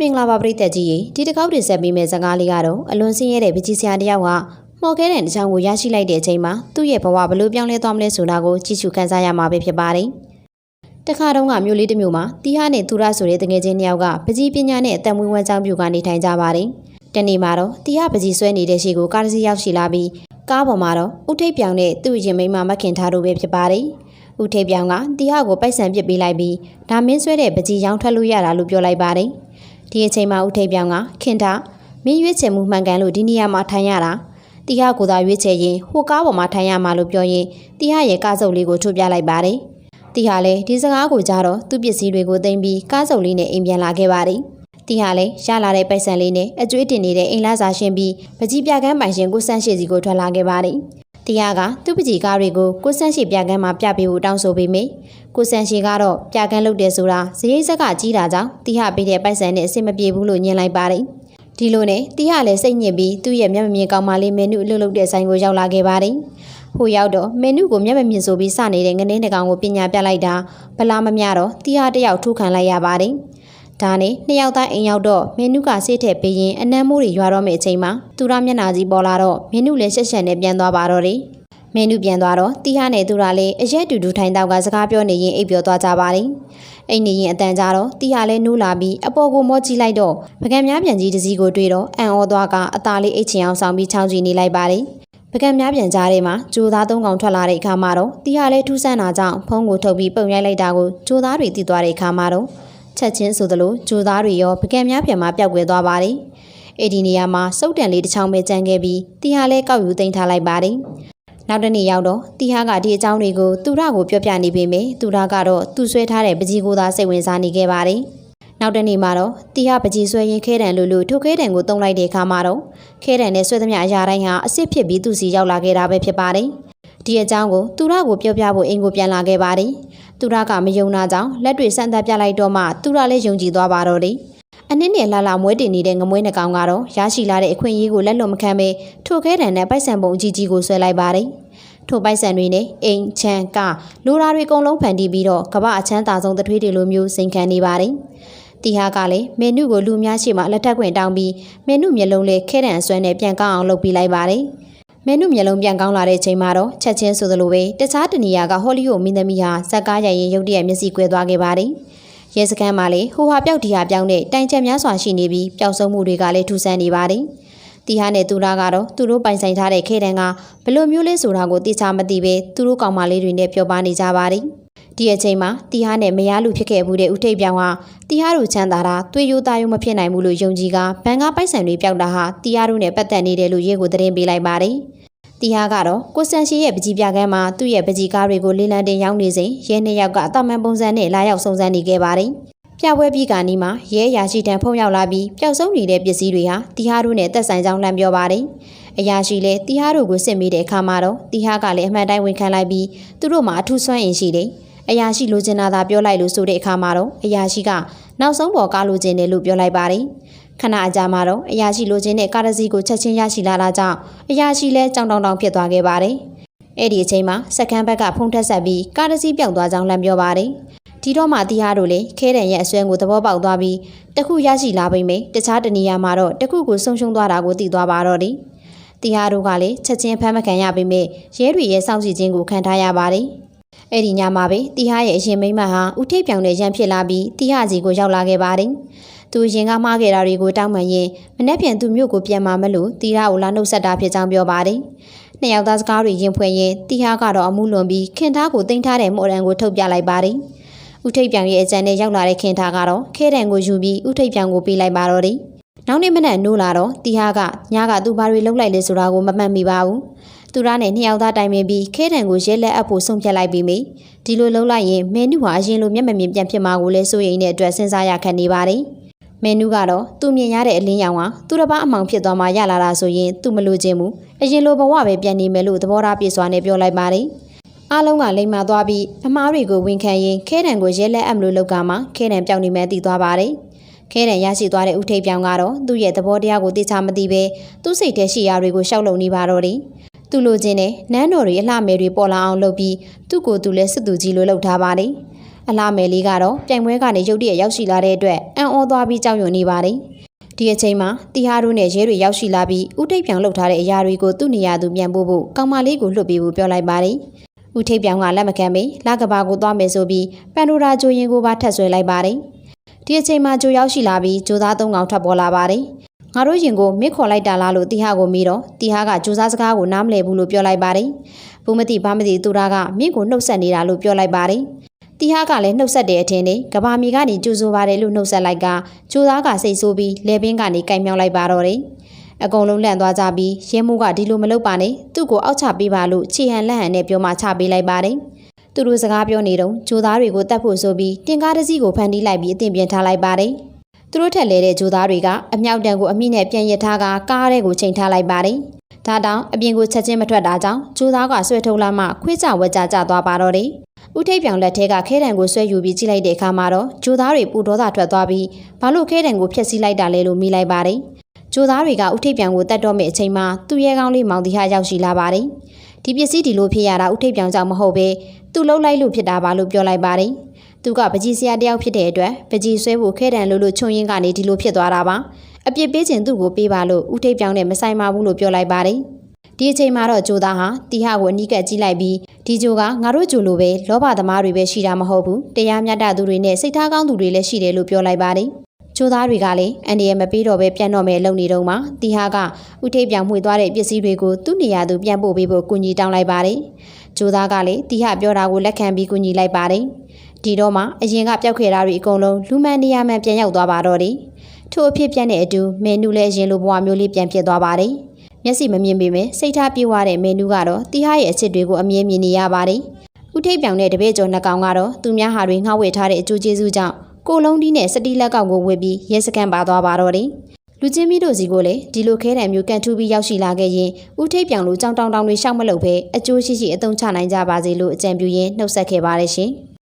မင်္ဂလာပါပရိသတ်ကြီးရေဒီတစ်ခေါက်တင်ဆက်ပေးမယ့်ဇာတ်ကားလေးကတော့အလွန်ဆင်းရဲတဲ့ပကြီးဆရာတစ်ယောက်ကမော်ခဲတဲ့တစ်ချောင်းကိုရရှိလိုက်တဲ့အချိန်မှာသူ့ရဲ့ဘဝဘလို့ပြောင်းလဲသွားမလဲဆိုတာကိုကြည့်ရှုခန်းစားရမှာပဲဖြစ်ပါတယ်။တခါတုန်းကမြို့လေးတစ်မြို့မှာတီဟာနဲ့သူရဆိုတဲ့တငယ်ချင်းနှစ်ယောက်ကပကြီးပညာနဲ့အသက်မွေးဝမ်းကြောင်းပြူကနေထိုင်ကြပါတယ်။တနေ့မှာတော့တီဟာပကြီးဆွဲနေတဲ့ရှိကိုကားတစ်စီးရောက်ရှိလာပြီးကားပေါ်မှာတော့ဥထိပ်ပြောင်နဲ့သူ့ရင်မိန်းမမခင်ထားတို့ပဲဖြစ်ပါတယ်။ဥထိပ်ပြောင်ကတီဟာကိုပိုက်ဆံပစ်ပေးလိုက်ပြီးဒါမင်းဆွဲတဲ့ပကြီးရောင်းထွက်လို့ရတာလို့ပြောလိုက်ပါတယ်။ ဒီအချိန်မှာဦးထိပ်ပြောင်ကခင်တာမင်းရွေးချယ်မှုမှန်ကန်လို့ဒီနေရာမှာထိုင်ရတာတီဟာကိုသာရွေးချယ်ရင်ဟိုကားပေါ်မှာထိုင်ရမှာလို့ပြောရင်တီဟာရဲ့ကားစုပ်လေးကိုထုတ်ပြလိုက်ပါတယ်တီဟာလည်းဒီစကားကိုကြားတော့သူ့ပစ္စည်းတွေကိုသိမ်းပြီးကားစုပ်လေးနဲ့အိမ်ပြန်လာခဲ့ပါတယ်တီဟာလည်းရလာတဲ့ပိုက်ဆံလေးနဲ့အကျွေးတင်နေတဲ့အိမ်လာစာရှင်းပြီးပကြီးပြကန်းပိုင်ရှင်ကိုစန်းရှိစီကိုထွက်လာခဲ့ပါတယ် တီဟာကသူ့ပကြီးကားတွေကိုကိုစန်းရှိပြကန်းမှာပြပေးဖို့တောင်းဆိုပေမယ့်ကိုစန်းရှိကတော့ပြကန်းလုပ်တယ်ဆိုတာဇရိတ်ဆက်ကကြီးတာကြောင့်တီဟာပေးတဲ့ပိုက်ဆံနဲ့အဆင်မပြေဘူးလို့ညင်လိုက်ပါတယ်ဒီလိုနဲ့တီဟာလည်းစိတ်ညစ်ပြီးသူ့ရဲ့မျက်မမြင်ကောင်မလေးမင်းနုအလုပ်လုပ်တဲ့ဆိုင်ကိုရောက်လာခဲ့ပါတယ်ဟိုရောက်တော့မင်းနုကိုမျက်မမြင်ဆိုပြီးစနေတဲ့ငနေတကောင်ကိုပညာပြလိုက်တာဗလာမမျှတော့တီဟာတယောက်ထုခံလိုက်ရပါတယ် ဒါနဲ့နှစ်ယောက်သားအိမ်ရောက်တော့မင်းနုကဆေးထည့်ပေးရင်အနမ်းမိုးတွေရွာတော့မယ့်အချိန်မှာသူရမျက်နာကြီးပေါ်လာတော့မင်းနုလည်းရှက်ရှက်နဲ့ပြန်သွားပါတော့တယ်။မင်းနုပြန်သွားတော့တီဟာနဲ့သူရလည်းအရက်တူတူထိုင်တော့ကစကားပြောနေရင်အိပ်ပျော်သွားကြပါတယ်။အိမ်နေရင်အတန်ကြတော့တီဟာလည်းနူးလာပြီးအပေါ်ကိုမော့ကြည့်လိုက်တော့ပကံများပြန်ကြီးတစ်စီးကိုတွေ့တော့အံ့ဩသွားကအသားလေးအိတ်ချင်အောင်ဆောင်ပြီးချောင်းကြည့်နေလိုက်ပါတယ်။ပကံများပြန်ကြားထဲမှာဂျိုသားသုံးကောင်ထွက်လာတဲ့အခါမှာတော့တီဟာလည်းထူးဆန်းတာကြောင့်ဖုန်းကိုထုတ်ပြီးပုံရိုက်လိုက်တာကိုဂျိုသားတွေသိသွားတဲ့အခါမှာတော့ ချက်ချင်းဆိုသလိုဂျိုသားတွေရောပကံများပြန်မှာပျောက်ကွယ်သွားပါတယ်။အဲ့ဒီနေရာမှာစုပ်တန်လေးတစ်ချောင်းပဲကျန်ခဲ့ပြီးတီဟာလည်းကောက်ယူသိမ်းထားလိုက်ပါတယ်။နောက်တစ်နေ့ရောက်တော့တီဟာကဒီအကြောင်းတွေကိုသူရကိုပြောပြနေပေမယ့်သူရကတော့သူ့ဆွဲထားတဲ့ပကြီးကိုသာစိတ်ဝင်စားနေခဲ့ပါတယ်။နောက်တစ်နေ့မှာတော့တီဟာပကြီးဆွဲရင်ခဲတံလူလူထိုခဲတံကိုတုံးလိုက်တဲ့အခါမှာတော့ခဲတံနဲ့ဆွဲသမျှအရာတိုင်းဟာအစ်စ်ဖြစ်ပြီးသူ့စီရောက်လာခဲ့တာပဲဖြစ်ပါတယ်။ဒီအကြောင်းကိုသူရကိုပြောပြဖို့အိမ်ကိုပြန်လာခဲ့ပါတယ်။ သူရကမယုံနာကြောင်းလက်တွေဆန့်သက်ပြလိုက်တော့မှသူရလည်းယုံကြည်သွားပါတော့တယ်။အနည်းနဲ့လာလာမွဲတင်နေတဲ့ငမွေးနှကောင်ကတော့ရရှိလာတဲ့အခွင့်အရေးကိုလက်လွန်မခံဘဲထိုခဲတံနဲ့ပိုက်ဆံပုံအကြီးကြီးကိုဆွဲလိုက်ပါတယ်။ထိုပိုက်ဆံတွေနဲ့အိမ်ချမ်းကလိုရာတွေအကုန်လုံးဖန်တီးပြီးတော့ကမ္ဘာအချမ်းသာဆုံးတထွေးတွေလိုမျိုးစိန်ခံနေပါတယ်။တီဟာကလည်းမေနုကိုလူများရှိမှလက်ထက်ခွင့်တောင်းပြီးမေနုမျက်လုံးလေးခဲတံအစွဲနဲ့ပြန်ကောင်းအောင်လုပ်ပေးလိုက်ပါတယ်။ မင်းတို့မျက်လုံးပြန်ကောင်းလာတဲ့ချိန်မှာတော့ချက်ချင်းဆိုသလိုပဲတခြားတနေရာကဟောလိဝုဒ်မင်းသမီးဟာဇက်ကားရိုင်ရင်ရုတ်တရက်မျက်စိကွဲသွားခဲ့ပါတယ်။ရဲစခန်းမှာလေဟိုဟာပြောက်ဒီဟာပြောင်းတဲ့တိုင်ချက်များစွာရှိနေပြီးပျောက်ဆုံးမှုတွေကလည်းထူဆန်းနေပါတယ်။တီဟာနဲ့သူလာကတော့သူတို့ပိုင်ဆိုင်ထားတဲ့ခဲတံကဘလို့မျိုးလေးဆိုတာကိုသိချမသိပဲသူတို့ကောင်မလေးတွေနဲ့ပြောပါနေကြပါတယ်။ဒီအချိန်မှာတီဟာနဲ့မယားလူဖြစ်ခဲ့မှုတဲ့ဦးထိပ်ပြောင်ဟာတီဟာတို့ချမ်းသာတာသွေးရိုးသားရိုးမဖြစ်နိုင်ဘူးလို့ယုံကြည်ကဘန်ကပိုက်ဆံတွေပျောက်တာဟာတီဟာတို့နဲ့ပတ်သက်နေတယ်လို့ရဲကိုသတင်းပေးလိုက်ပါတယ်။ တီဟာကတော့ကိုစန်ရှိရဲ့ပကြီးပြကန်းမှာသူ့ရဲ့ပကြီးကားတွေကိုလေးလံတင်ရောက်နေစဉ်ရဲနှစ်ယောက်ကအတမန်ပုံစံနဲ့လာရောက်စုံစမ်းနေခဲ့ပါတယ်။ပြပွဲပြီးကနီးမှာရဲအရာရှိတန်းဖုံးရောက်လာပြီးပျောက်ဆုံးနေတဲ့ပစ္စည်းတွေဟာတီဟာတို့နဲ့သက်ဆိုင်ကြောင်းလှမ်းပြောပါတယ်။အရာရှိလည်းတီဟာတို့ကိုစစ်မိတဲ့အခါမှာတော့တီဟာကလည်းအမှန်တိုင်းဝန်ခံလိုက်ပြီးသူတို့မှာအထူးဆွမ်းအင်ရှိတယ်။အရာရှိလိုချင်တာသာပြောလိုက်လို့ဆိုတဲ့အခါမှာတော့အရာရှိကနောက်ဆုံးပေါ်ကားလိုချင်တယ်လို့ပြောလိုက်ပါတယ်။ ခဏအကြာမှာတော့အရာရှိလိုချင်တဲ့ကားတစ်စီးကိုချက်ချင်းရရှိလာတာကြောင့်အရာရှိလည်းကြောင်တောင်တောင်ဖြစ်သွားခဲ့ပါတယ်။အဲ့ဒီအချိန်မှာစက္ကန့်ဘက်ကဖုန်းထက်ဆက်ပြီးကားတစ်စီးပြောင်းသွားကြောင်းလမ်းပြောပါတယ်။ဒီတော့မှတီဟာတို့လည်းခဲတံရဲ့အစွဲကိုသဘောပေါက်သွားပြီးတခုရရှိလာပြီးမိတခြားတနေရာမှာတော့တခုကိုဆုံးရှုံးသွားတာကိုသိသွားပါတော့တယ်။တီဟာတို့ကလည်းချက်ချင်းဖမ်းမခံရပြီးမိရဲတွေရဲ့စောင့်ကြည့်ခြင်းကိုခံထားရပါတယ်။အဲ့ဒီညမှာပဲတီဟာရဲ့အရင်မိန်းမဟာဦးထိပ်ပြောင်တဲ့ရန်ဖြစ်လာပြီးတီဟာစီကိုရောက်လာခဲ့ပါတယ်။ သူရင်ကမှားခဲ့တာတွေကိုတောင်းပန်ရင်မနေ့ပြန်သူမြို့ကိုပြန်มาမလို့တီဟာကိုလာနှုတ်ဆက်တာဖြစ်ကြောင်းပြောပါတယ်။နှစ်ယောက်သားစကားတွေရင်ဖွင့်ရင်တီဟာကတော့အမှုလွန်ပြီးခင်သားကိုတင်ထားတဲ့မော်ဒန်ကိုထုတ်ပြလိုက်ပါတယ်။ဦးထိပ်ပြောင်ရဲ့အကြံနဲ့ရောက်လာတဲ့ခင်သားကတော့ခဲတံကိုယူပြီးဦးထိပ်ပြောင်ကိုပေးလိုက်ပါတော့တယ်။နောက်နေ့မနက်နိုးလာတော့တီဟာကညကသူ့ဘာတွေလှုပ်လိုက်လဲဆိုတာကိုမမှတ်မိပါဘူး။သူရနဲ့နှစ်ယောက်သားတိုင်ပင်ပြီးခဲတံကိုရဲလက်အပ်ဖို့ဆုံးဖြတ်လိုက်ပြီးမိဒီလိုလှုပ်လိုက်ရင်မင်းနုဟာအရင်လိုမျက်မမြင်ပြန်ဖြစ်မှာကိုလည်းစိုးရိမ်တဲ့အတွက်စဉ်းစားရခက်နေပါတယ်။ မင်းနုကတော့သူမြင်ရတဲ့အလင်းရောင်ဟာသူတစ်ပါးအမောင်ဖြစ်သွားမှရလာတာဆိုရင်သူမလိုချင်ဘူး။အရင်လိုဘဝပဲပြန်နေမယ်လို့သဘောထားပြေစွာနဲ့ပြောလိုက်ပါတယ်။အားလုံးကလိမ်မာသွားပြီးအမားတွေကိုဝန်ခံရင်ခဲတံကိုရဲလက်အပ်မလို့လောက်ကမှခဲတံပြောင်းနေမှသိသွားပါတယ်။ခဲတံရရှိသွားတဲ့ဦးထိပ်ပြောင်ကတော့သူ့ရဲ့သဘောတရားကိုသိချမသိပဲသူ့စိတ်ထဲရှိရာတွေကိုရှောက်လုံနေပါတော့တယ်။သူလိုချင်တဲ့နန်းတော်တွေအလှမယ်တွေပေါ်လာအောင်လုပ်ပြီးသူ့ကိုယ်သူလည်းစစ်သူကြီးလိုလှုပ်ထားပါတယ်။ အလားမယ်လေးကတော့ပြိုင်ပွဲကနေရုတ်တရက်ရောက်ရှိလာတဲ့အတွက်အံ့ဩသွားပြီးကြောက်ရွံ့နေပါတယ်ဒီအချိန်မှာတီဟာတို့နဲ့ရဲတွေရောက်ရှိလာပြီးဥထိပ်ပြောင်လှုပ်ထားတဲ့အရာတွေကိုသူ့နေရာသူပြန်ပို့ဖို့ကောင်မလေးကိုလှုပ်ပေးဖို့ပြောလိုက်ပါတယ်ဥထိပ်ပြောင်ကလက်မခံပေလကဘာကိုသွားမယ်ဆိုပြီးပန်ဒိုရာဂျိုရင်ကိုပါထပ်ဆွဲလိုက်ပါတယ်ဒီအချိန်မှာဂျိုရောက်ရှိလာပြီးဂျိုသားသုံးကောင်ထပ်ပေါ်လာပါတယ်ငါတို့ရင်ကိုမစ်ခေါ်လိုက်တာလားလို့တီဟာကိုမိတော့တီဟာကဂျိုစားစကားကိုနားမလည်ဘူးလို့ပြောလိုက်ပါတယ်ဘုမတိဘာမတိသူရာကမင်းကိုနှုတ်ဆက်နေတာလို့ပြောလိုက်ပါတယ် တီဟာကလည်းနှုတ်ဆက်တဲ့အထင်နဲ့ကဘာမီကနေကြိုးဆိုပါတယ်လို့နှုတ်ဆက်လိုက်ကဂျိုသားကစိတ်ဆိုးပြီးလေပင်ကနေကြိုင်မြောင်းလိုက်ပါတော့တယ်အကုန်လုံးလန့်သွားကြပြီးရဲမိုးကဒီလိုမလုပ်ပါနဲ့သူ့ကိုအောက်ချပေးပါလို့ခြေဟန်လက်ဟန်နဲ့ပြောမှချပေးလိုက်ပါတယ်သူတို့စကားပြောနေတော့ဂျိုသားတွေကိုတတ်ဖို့ဆိုပြီးတင်ကားတစ်စီးကိုဖန်တီးလိုက်ပြီးအသင်ပြင်ထားလိုက်ပါတယ်သူတို့ထက်လဲတဲ့ဂျိုသားတွေကအမြောက်တန်ကိုအမိနဲ့ပြန်ရထားကကားရဲကိုချိန်ထားလိုက်ပါတယ် ဒါတောင်အပြင်ကိုချက်ချင်းမထွက်တာကြောင့်ဂျိုသားကဆွဲထုတ်လာမှခွေးကြဝက်ကြကြသွားပါတော့တယ်ဥထိပ်ပြောင်လက်ထဲကခဲတံကိုဆွဲယူပြီးကြည့်လိုက်တဲ့အခါမှာတော့ဂျိုသားတွေပူဒေါသထွက်သွားပြီးဘာလို့ခဲတံကိုဖျက်ဆီးလိုက်တာလဲလို့မိလိုက်ပါတယ်ဂျိုသားတွေကဥထိပ်ပြောင်ကိုတတ်တော့မယ့်အချိန်မှာသူ့ရဲကောင်းလေးမောင်တီဟာရောက်ရှိလာပါတယ်ဒီပစ္စည်းဒီလိုဖြစ်ရတာဥထိပ်ပြောင်ကြောင့်မဟုတ်ပဲသူ့လှုပ်လိုက်လို့ဖြစ်တာပါလို့ပြောလိုက်ပါတယ်သူကပကြီးဆရာတယောက်ဖြစ်တဲ့အတွက်ပကြီးဆွဲဖို့ခဲတံလို့လို့ခြုံရင်းကနေဒီလိုဖြစ်သွားတာပါ အပြစ်ပေးခြင်းသူ့ကိုပေးပါလို့ဥထိပ်ပြောင်နဲ့မဆိုင်ပါဘူးလို့ပြောလိုက်ပါတယ်ဒီအချိန်မှာတော့ဂျိုသားဟာတီဟာကိုအနီးကပ်ကြည့်လိုက်ပြီးဒီဂျိုကငါတို့ဂျိုလိုပဲလောဘသမားတွေပဲရှိတာမဟုတ်ဘူးတရားမျှတသူတွေနဲ့စိတ်ထားကောင်းသူတွေလည်းရှိတယ်လို့ပြောလိုက်ပါတယ်ဂျိုသားတွေကလည်းအန်ဒီရမပေးတော့ပဲပြန်တော့မယ်လုံနေတော့မှတီဟာကဥထိပ်ပြောင်မှွေသွားတဲ့ပစ္စည်းတွေကိုသူ့နေရာသူပြန်ပို့ပေးဖို့ကူညီတောင်းလိုက်ပါတယ်ဂျိုသားကလည်းတီဟာပြောတာကိုလက်ခံပြီးကူညီလိုက်ပါတယ်ဒီတော့မှအရင်ကပျောက်ခဲ့တာတွေအကုန်လုံးလူမှန်နေရာမှန်ပြန်ရောက်သွားပါတော့တယ် ထို့အဖြစ်ပြန်တဲ့အတူမင်းနူလည်းအရင်လိုဘဝမျိုးလေးပြန်ဖြစ်သွားပါတယ်မျက်စိမမြင်ပေမဲ့စိတ်ထားပြေဝတဲ့မင်းနူကတော့တီဟာရဲ့အချစ်တွေကိုအမြဲမြင်နေရပါတယ်ဥထိပ်ပြောင်တဲ့တပည့်ကျော်နှစ်ကောင်ကတော့သူများဟာတွေငှောက်ဝေထားတဲ့အကျိုးကျေးဇူးကြောင့်ကိုလုံးဒီနဲ့စတီလက်ကောက်ကိုဝစ်ပြီးရဲစကန်ပါသွားပါတော့တယ်လူချင်းမီတို့စီကိုလည်းဒီလိုခဲတံမျိုးကန်ထူပြီးရောက်ရှိလာခဲ့ရင်ဥထိပ်ပြောင်လိုကြောင်တောင်တောင်တွေရှောက်မလုပ်ပဲအကျိုးရှိရှိအသုံးချနိုင်ကြပါစေလို့အကြံပြုရင်းနှုတ်ဆက်ခဲ့ပါတယ်ရှင်။